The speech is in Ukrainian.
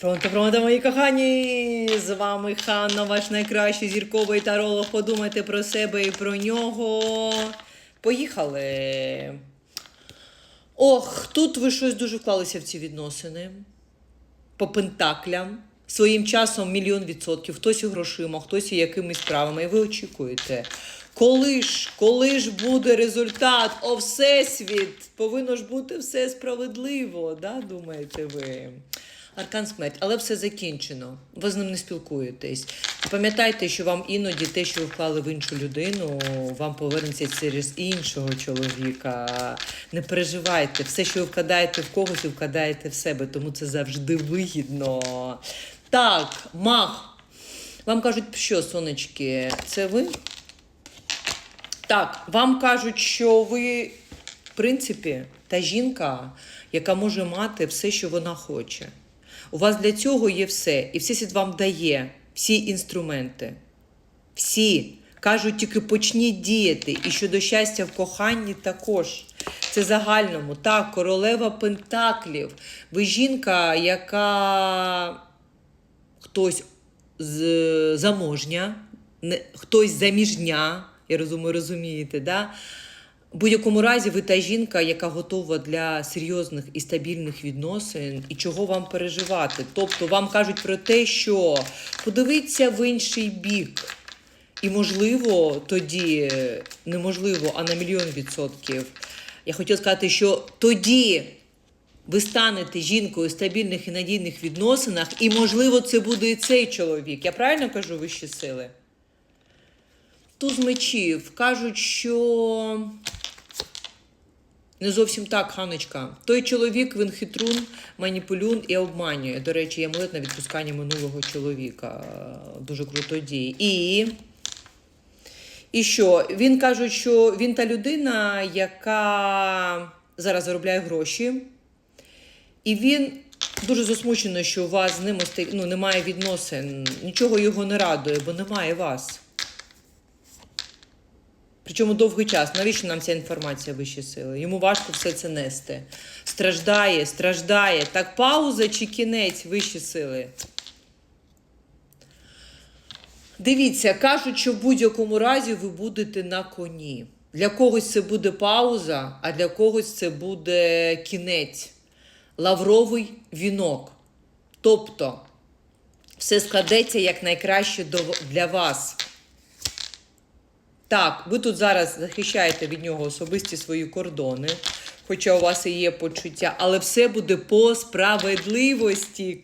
Пронто, пронто, мої кохані! З вами Ханна, ваш найкращий зірковий таролог. Подумайте про себе і про нього. Поїхали. Ох, тут ви щось дуже вклалися в ці відносини. По пентаклям. Своїм часом мільйон відсотків, хтось і грошима, хтось і якимись справами. І ви очікуєте. Коли ж, коли ж буде результат? О, Всесвіт! Повинно ж бути все справедливо, да, думаєте ви? Аркан смерть, але все закінчено. Ви з ним не спілкуєтесь. Пам'ятайте, що вам іноді те, що ви вклали в іншу людину, вам повернеться через іншого чоловіка. Не переживайте, все, що ви вкладаєте в когось, вкладаєте в себе, тому це завжди вигідно. Так, мах. Вам кажуть, що, сонечки, це ви? Так, вам кажуть, що ви, в принципі, та жінка, яка може мати все, що вона хоче. У вас для цього є все, і Всесвіт вам дає всі інструменти. Всі. Кажуть, тільки почніть діяти. І щодо щастя в коханні також. Це загальному. Так, королева Пентаклів. Ви жінка, яка хтось з, заможня, хтось заміжня, я розумію, розумієте, да? В будь-якому разі ви та жінка, яка готова для серйозних і стабільних відносин, і чого вам переживати. Тобто вам кажуть про те, що подивіться в інший бік. І можливо, тоді неможливо, а на мільйон відсотків. Я хотіла сказати, що тоді ви станете жінкою у стабільних і надійних відносинах, і, можливо, це буде і цей чоловік. Я правильно кажу вищі сили? Туз мечів кажуть, що не зовсім так, Ханочка. Той чоловік він хитрун, маніпулюн і обманює. До речі, є амулет на відпускання минулого чоловіка. Дуже круто діє. І. І що? Він кажуть, що він та людина, яка зараз заробляє гроші, і він дуже засмучений, що у вас з ним ну, немає відносин. Нічого його не радує, бо немає вас. Причому довгий час. Навіщо нам ця інформація вищі сили? Йому важко все це нести. Страждає, страждає. Так пауза чи кінець вищі сили? Дивіться, кажуть, що в будь-якому разі ви будете на коні. Для когось це буде пауза, а для когось це буде кінець. Лавровий вінок. Тобто, все складеться як найкраще для вас. Так, ви тут зараз захищаєте від нього особисті свої кордони, хоча у вас і є почуття, але все буде по справедливості.